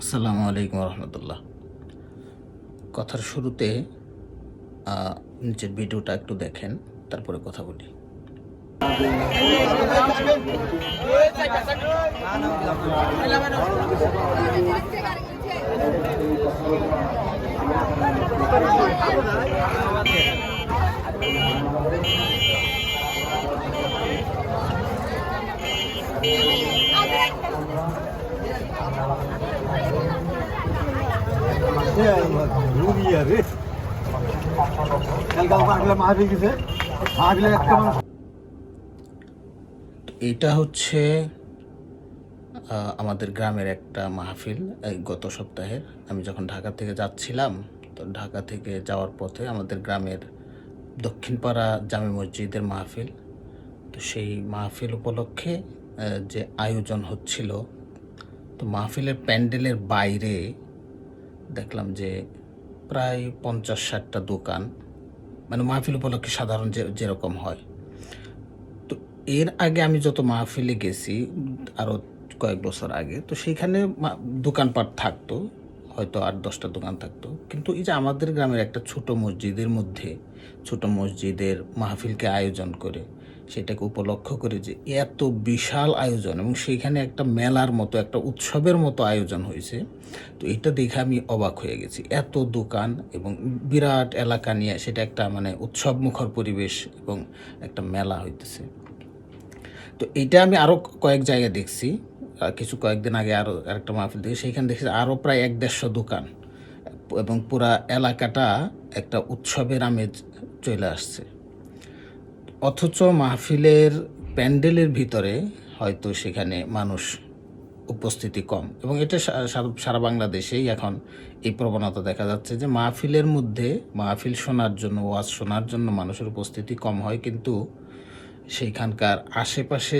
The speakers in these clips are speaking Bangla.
আসসালামু আলাইকুম রহমতুল্লাহ। কথার শুরুতে নিচের ভিডিওটা একটু দেখেন তারপরে কথা বলি। রে কালকে আগলে মাহফিল গেছে আগলে একটা মানুষ তো এটা হচ্ছে আমাদের গ্রামের একটা মাহফিল গত সপ্তাহের। আমি যখন ঢাকা থেকে যাচ্ছিলাম, তো ঢাকা থেকে যাওয়ার পথে আমাদের গ্রামের দক্ষিণপাড়া জামে মসজিদের মাহফিল। তো সেই মাহফিল উপলক্ষে যে আয়োজন হচ্ছিল, তো মাহফিলের প্যান্ডেলের বাইরে দেখলাম যে প্রায় পঞ্চাশ ষাটটা দোকান মানে মাহফিল উপলক্ষে সাধারণ যে, যেরকম হয়। তো এর আগে আমি যত মাহফিলে গেছি আরও কয়েক বছর আগে, তো সেইখানে দোকানপাট থাকতো, হয়তো আট দশটা দোকান থাকতো। কিন্তু এই যে আমাদের গ্রামের একটা ছোট মসজিদের মধ্যে, ছোট মসজিদের মাহফিলকে আয়োজন করে সেটাকে উপলক্ষ করে যে এত বিশাল আয়োজন এবং সেইখানে একটা মেলার মতো, একটা উৎসবের মতো আয়োজন হয়েছে। তো এটা দেখে আমি অবাক হয়ে গেছি। এত দোকান এবং বিরাট এলাকা নিয়ে সেটা একটা মানে উৎসব মুখর পরিবেশ এবং একটা মেলা হইতেছে। তো এটা আমি আরও কয়েক জায়গায় দেখছি। কিছু কয়েকদিন আগে আরও আরেকটা মাহফিল দেখি সেইখানে দেখছি আরও প্রায় এক দেড়শো দোকান এবং পুরা এলাকাটা একটা উৎসবের আমেজ চলে আসছে। অথচ মাহফিলের প্যান্ডেলের ভিতরে হয়তো সেখানে মানুষ উপস্থিতি কম। এবং এটা সারা বাংলাদেশেই এখন এই প্রবণতা দেখা যাচ্ছে যে মাহফিলের মধ্যে মাহফিল শোনার জন্য, ওয়াজ শোনার জন্য মানুষের উপস্থিতি কম হয়, কিন্তু সেইখানকার আশেপাশে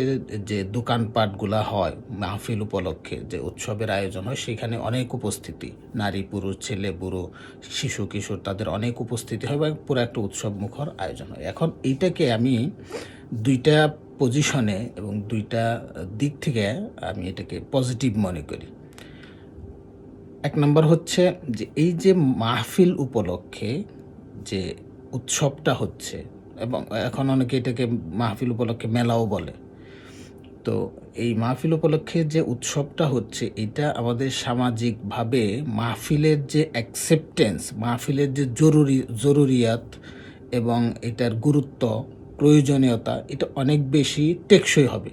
যে দোকানপাটগুলা হয়, মাহফিল উপলক্ষে যে উৎসবের আয়োজন হয় সেখানে অনেক উপস্থিতি। নারী, পুরুষ, ছেলে, বুড়ো, শিশু, কিশোর, তাদের অনেক উপস্থিতি হয় এবং পুরো একটা উৎসব মুখর আয়োজন হয়। এখন এইটাকে আমি দুইটা পজিশনে এবং দুইটা দিক থেকে আমি এটাকে পজিটিভ মনে করি। এক নম্বর হচ্ছে যে এই যে মাহফিল উপলক্ষে যে উৎসবটা হচ্ছে এবং এখন অনেকে এটাকে মাহফিল উপলক্ষে মেলাও বলে। তো এই মাহফিল উপলক্ষে যে উৎসবটা হচ্ছে, এটা আমাদের সামাজিকভাবে মাহফিলের যে অ্যাকসেপ্টেন্স মাহফিলের যে জরুরি, জরুরিয়াত এবং এটার গুরুত্ব, প্রয়োজনীয়তা, এটা অনেক বেশি টেকসই হবে।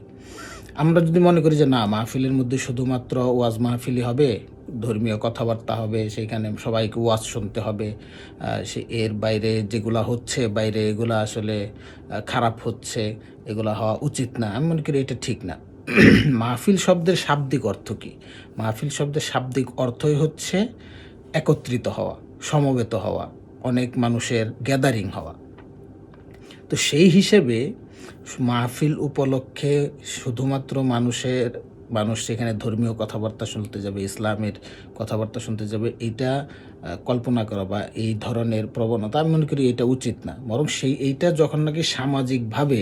আমরা যদি মনে করি যে না, মাহফিলের মধ্যে শুধুমাত্র ওয়াজ মাহফিলই হবে, ধর্মীয় কথাবার্তা হবে সেইখানে সবাইকে ওয়াজ শুনতে হবে সে এর বাইরে যেগুলা হচ্ছে, বাইরে এগুলা আসলে খারাপ হচ্ছে, এগুলা হওয়া উচিত না। আমি মনে করি এটা ঠিক না। মাহফিল শব্দের শাব্দিক অর্থ কী? মাহফিল শব্দের শাব্দিক অর্থই হচ্ছে একত্রিত হওয়া, সমবেত হওয়া, অনেক মানুষের গ্যাদারিং হওয়া। তো সেই হিসেবে মাহফিল উপলক্ষে শুধুমাত্র মানুষের মানুষ সেখানে ধর্মীয় কথাবার্তা শুনতে যাবে, ইসলামের কথাবার্তা শুনতে যাবে, এটা কল্পনা করা বা এই ধরনের প্রবণতা আমি মনে করি এটা উচিত না। বরং সেই, এইটা যখন নাকি সামাজিকভাবে,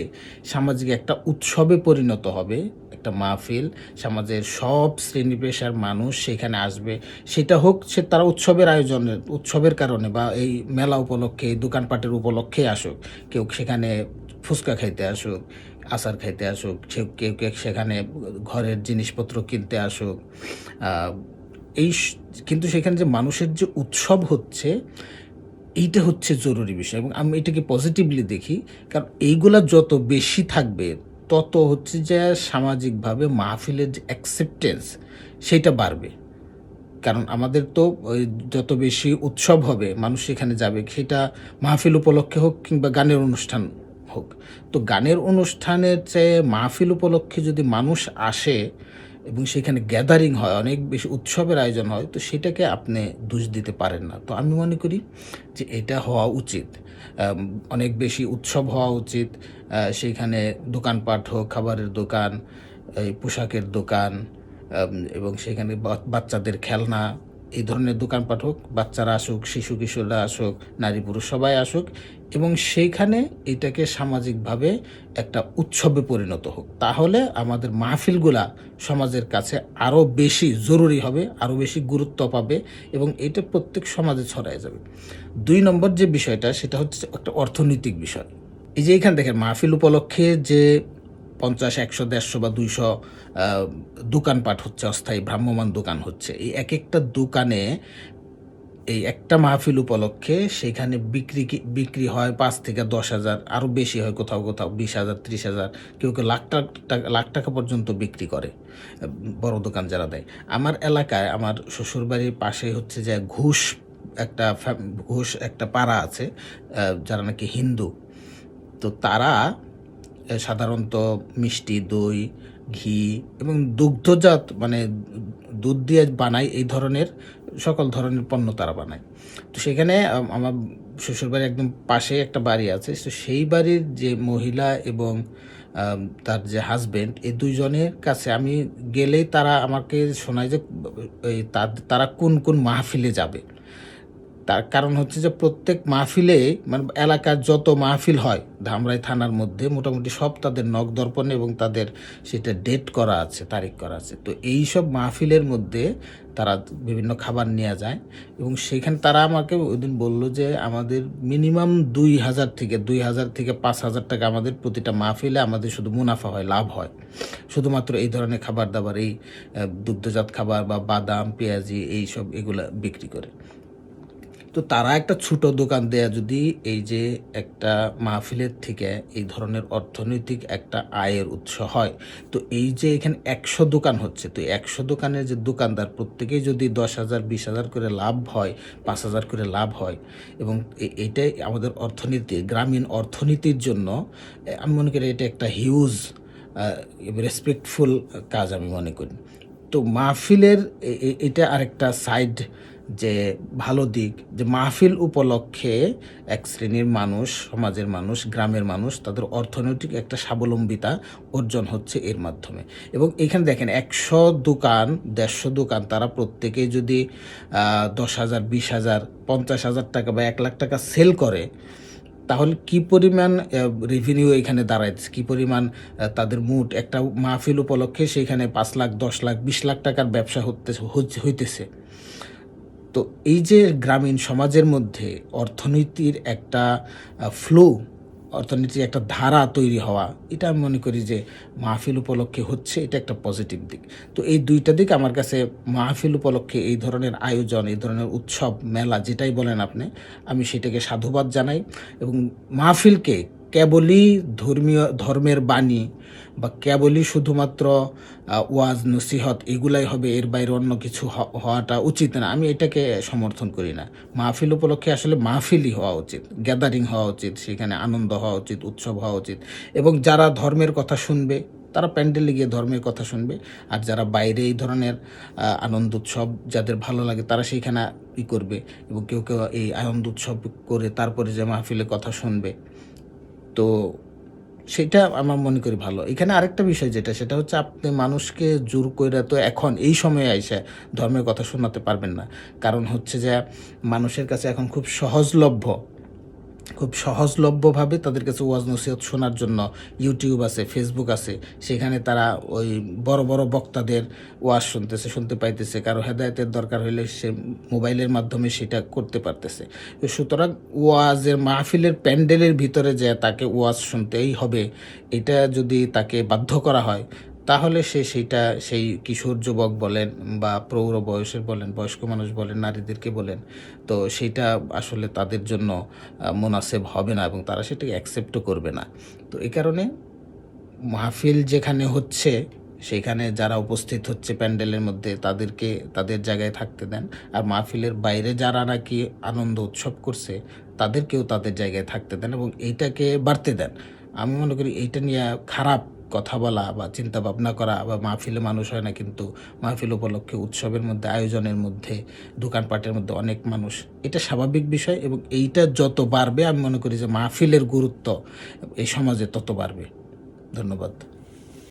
সামাজিক একটা উৎসবে পরিণত হবে, একটা মাহফিল, সমাজের সব শ্রেণি পেশার মানুষ সেখানে আসবে, সেটা হোক সে তারা উৎসবের আয়োজনের উৎসবের কারণে বা এই মেলা উপলক্ষে, দোকানপাটের উপলক্ষে আসুক, কেউ সেখানে ফুচকা খাইতে আসুক আচার খাইতে আসুক কেউ কেউ সেখানে ঘরের জিনিসপত্র কিনতে আসুক এই কিন্তু সেখানে যে মানুষের যে উৎসব হচ্ছে, এইটা হচ্ছে জরুরি বিষয়। এবং আমি এটাকে পজিটিভলি দেখি, কারণ এইগুলা যত বেশি থাকবে, তত হচ্ছে যে সামাজিকভাবে মাহফিলের যে অ্যাকসেপ্টেন্স সেটা বাড়বে। কারণ আমাদের তো যত বেশি উৎসব হবে, মানুষ সেখানে যাবে, সেটা মাহফিল উপলক্ষে হোক কিংবা গানের অনুষ্ঠান হোক। তো গানের অনুষ্ঠানের চেয়ে মাহফিল উপলক্ষে যদি মানুষ আসে এবং সেখানে গ্যাদারিং হয়, অনেক বেশি উৎসবের আয়োজন হয়, তো সেটাকে আপনি দোষ দিতে পারেন না। তো আমি মনে করি যে এটা হওয়া উচিত। অনেক বেশি উৎসব হওয়া উচিত। সেইখানে দোকানপাট হোক, খাবারের দোকান পোশাকের দোকান এবং সেখানে বাচ্চাদের খেলনা এই ধরনের দোকানপাট হোক, বাচ্চারা আসুক, শিশু, কিশোররা আসুক, নারী, পুরুষ সবাই আসুক, এবং সেইখানে এটাকে সামাজিকভাবে একটা উৎসবে পরিণত হোক। তাহলে আমাদের মাহফিলগুলা সমাজের কাছে আরও বেশি জরুরি হবে, আরও বেশি গুরুত্ব পাবে, এবং এটা প্রত্যেক সমাজে ছড়ায় যাবে। দুই নম্বর যে বিষয়টা, সেটা হচ্ছে একটা অর্থনৈতিক বিষয়। এই যে এখানে দেখেন, মাহফিল উপলক্ষে যে পঞ্চাশ, একশো, দেড়শো বা দুইশো দোকানপাট হচ্ছে, অস্থায়ী ভ্রাম্যমান দোকান হচ্ছে। এই এক একটা দোকানে এই একটা মাহফিল উপলক্ষে সেখানে বিক্রি বিক্রি হয় পাঁচ থেকে দশ হাজার আরও বেশি হয় কোথাও কোথাও, বিশ হাজার, ত্রিশ হাজার, কেউ কেউ লাখ টাকা লাখ টাকা পর্যন্ত বিক্রি করে, বড় দোকান যারা দেয়। আমার এলাকায়, আমার শ্বশুরবাড়ির পাশে হচ্ছে যে ঘুষ একটা ঘুষ একটা পাড়া আছে যারা নাকি হিন্দু। তো তারা সাধারণত মিষ্টি, দই, ঘি এবং দুগ্ধজাত মানে দুধ দিয়ে বানায় এই ধরনের, সকল ধরনের পণ্য তারা বানায়। তো সেখানে আমার শ্বশুরবাড়ির একদম পাশে একটা বাড়ি আছে, তো সেই বাড়ির যে মহিলা এবং তার যে হাজবেন্ড এই দুইজনের কাছে আমি গেলেই তারা আমাকে শোনায় যে তারা কোন কোন মাহফিলে যাবে। তার কারণ হচ্ছে যে প্রত্যেক মাহফিলে মানে এলাকার যত মাহফিল হয়, ধামরাই থানার মধ্যে মোটামুটি সব তাদের নখ দর্পণে এবং তাদের সেটা ডেট করা আছে, তারিখ করা আছে। তো এই সব মাহফিলের মধ্যে তারা বিভিন্ন খাবার নেওয়া যায় এবং সেখানে তারা আমাকে ওই দিন বলল যে আমাদের মিনিমাম দুই হাজার থেকে, দুই হাজার থেকে পাঁচ হাজার টাকা আমাদের প্রতিটা মাহফিলে আমাদের শুধু মুনাফা হয়, লাভ হয়। শুধুমাত্র এই ধরনের খাবার দাবার, এই দুগ্ধজাত খাবার বা বাদাম, পেঁয়াজি, এই সব এগুলো বিক্রি করে। তো তারা একটা ছোট দোকান দেয়া যদি এই যে একটা মাহফিলের থেকে এই ধরনের অর্থনৈতিক একটা আয়ের উৎস হয়, তো এই যে এখানে একশো দোকান হচ্ছে, তো একশো দোকানের যে দোকানদার প্রত্যেকেই যদি দশ হাজার, বিশ হাজার করে লাভ হয়, পাঁচ হাজার করে লাভ হয় এবং এটাই আমাদের অর্থনীতি, গ্রামীণ অর্থনীতির জন্য আমি মনে করি এটা একটা হিউজ রেসপেক্টফুল কাজ আমি মনে করি। তো মাহফিলের এটা আরেকটা সাইড যে ভালো দিক, যে মাহফিল উপলক্ষে এক শ্রেণির মানুষ, সমাজের মানুষ, গ্রামের মানুষ, তাদের অর্থনৈতিক একটা স্বাবলম্বিতা অর্জন হচ্ছে এর মাধ্যমে। এবং এখানে দেখেন, একশো দোকান, দেড়শো দোকান, তারা প্রত্যেকেই যদি দশ হাজার, বিশ হাজার, পঞ্চাশ হাজার টাকা বা এক লাখ টাকা সেল করে, তাহলে কি পরিমাণ রেভিনিউ এখানে দাঁড়াইছে কি পরিমাণ তাদের মুট একটা মাহফিল উপলক্ষে সেখানে পাঁচ লাখ, দশ লাখ, বিশ লাখ টাকার ব্যবসা হতে হইতেছে। তো এই যে গ্রামীণ সমাজের মধ্যে অর্থনীতির একটা ফ্লো অর্থনীতির একটা ধারা তৈরি হওয়া, এটা আমি মনে করি যে মাহফিল উপলক্ষে হচ্ছে, এটা একটা পজিটিভ দিক। তো এই দুইটা দিক আমার কাছে মাহফিল উপলক্ষে এই ধরনের আয়োজন, এই ধরনের উৎসব, মেলা, যেটাই বলেন আপনি, আমি সেটাকে সাধুবাদ জানাই এবং মাহফিলকে কেবলই ধর্মীয়, ধর্মের বাণী বা কেবলই শুধুমাত্র ওয়াজ, নসিহত এগুলাই হবে, এর বাইরে অন্য কিছু হওয়াটা উচিত না। আমি এটাকে সমর্থন করি না। মাহফিল উপলক্ষে আসলে মাহফিলই হওয়া উচিত গ্যাদারিং হওয়া উচিত, সেখানে আনন্দ হওয়া উচিত, উৎসব হওয়া উচিত। এবং যারা ধর্মের কথা শুনবে, তারা প্যান্ডেলে গিয়ে ধর্মের কথা শুনবে। আর যারা বাইরে এই ধরনের আনন্দ উৎসব যাদের ভালো লাগে, তারা সেইখানে ই করবে। এবং কেউ কেউ এই আনন্দ উৎসব করে তারপরে যে মাহফিলের কথা শুনবে। তো সেটা আমার মনে করি ভালো। এখানে আরেকটা বিষয় যেটা, সেটা হচ্ছে আপনি মানুষকে জোর করে তো এখন এই সময়ে এসে ধর্মের কথা শোনাতে পারবেন না। কারণ হচ্ছে যে মানুষের কাছে এখন খুব সহজলভ্য খুব সহজলভ্যভাবে তাদের কাছে ওয়াজ নসিহত শোনার জন্য ইউটিউব আছে ফেসবুক আছে, সেখানে তারা ওই বড় বড় বক্তাদের ওয়াজ শুনতেছে, শুনতে পাইতেছে। কারও হেদায়তের দরকার হলে সে মোবাইলের মাধ্যমে সেটা করতে পারতেছে। সুতরাং ওয়াজের মাহফিলের প্যান্ডেলের ভিতরে যে তাকে ওয়াজ শুনতেই হবে, এটা যদি তাকে বাধ্য করা হয় তাহলে সে সেইটা, সেই কিশোর যুবক বলেন বা প্রৌঢ় বয়সের বলেন, বয়স্ক মানুষ বলেন, নারীদেরকে বলেন, তো সেটা আসলে তাদের জন্য মোনাসেব হবে না এবং তারা সেটাকে অ্যাকসেপ্টও করবে না। তো এই কারণে মাহফিল যেখানে হচ্ছে, সেখানে যারা উপস্থিত হচ্ছে প্যান্ডেলের মধ্যে, তাদেরকে, তাদের জায়গায় থাকতে দেন। আর মাহফিলের বাইরে যারা নাকি আনন্দ উৎসব করছে, তাদেরকেও তাদের জায়গায় থাকতে দেন এবং এইটাকে বাড়তে দেন। আমি মনে করি এইটা নিয়ে খারাপ কথা বলা বা চিন্তা ভাবনা করা বা মাহফিলে মানুষ হয় না, কিন্তু মাহফিল উপলক্ষে উৎসবের মধ্যে, আয়োজনের মধ্যে, দোকানপাটের মধ্যে অনেক মানুষ। এটা স্বাভাবিক বিষয় এবং এইটা যত বাড়বে, আমি মনে করি যে মাহফিলের গুরুত্ব এই সমাজে তত বাড়বে। ধন্যবাদ।